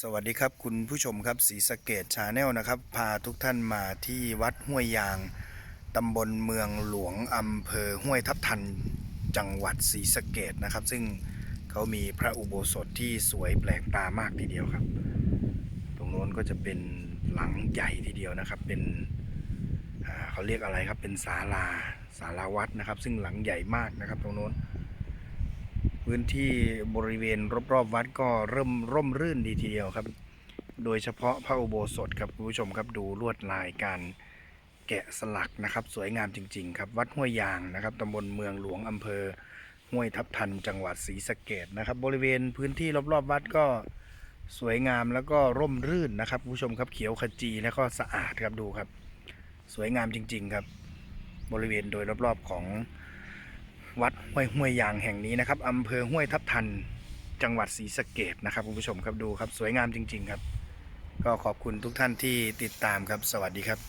สวัสดีครับคุณผู้ชมครับศรีสะเกดชาแนลนะครับ พาทุกท่านมาที่วัดห้วยยาง ตำบลเมืองหลวงอำเภอห้วยทับทันจังหวัดศรีสะเกดนะครับ ซึ่งเขามีพระอุโบสถที่สวยแปลกตามากทีเดียวครับ ตรงโน้นก็จะเป็นหลังใหญ่ทีเดียวนะครับ เป็นเขาเรียกอะไรครับเป็นศาลาศาลาวัดนะครับ ซึ่งหลังใหญ่มากนะครับ ตรงโน้น พื้นที่บริเวณรอบๆวัดก็เริ่มร่มรื่นดีทีเดียวครับ โดยเฉพาะพระอุโบสถครับคุณผู้ชมครับดูลวดลายการแกะสลักนะครับ สวยงามจริง ๆ ครับ วัดห้วยยางนะครับตำบลเมืองหลวงอำเภอห้วยทับทันจังหวัดศรีสะเกดนะครับ บริเวณพื้นที่รอบๆวัดก็สวยงามแล้วก็ร่มรื่นนะครับคุณผู้ชมครับเขียวขจีแล้วก็สะอาดครับดูครับ สวยงามจริง ๆ ครับ บริเวณโดยรอบๆของ วัดห้วยห้วยยางแห่งนี้นะครับอำเภอห้วยทับทันจังหวัดศรีสะเกดนะครับคุณผู้ชมครับดูครับสวยงามจริง ๆ ครับ ก็ขอบคุณทุกท่านที่ติดตามครับ สวัสดีครับ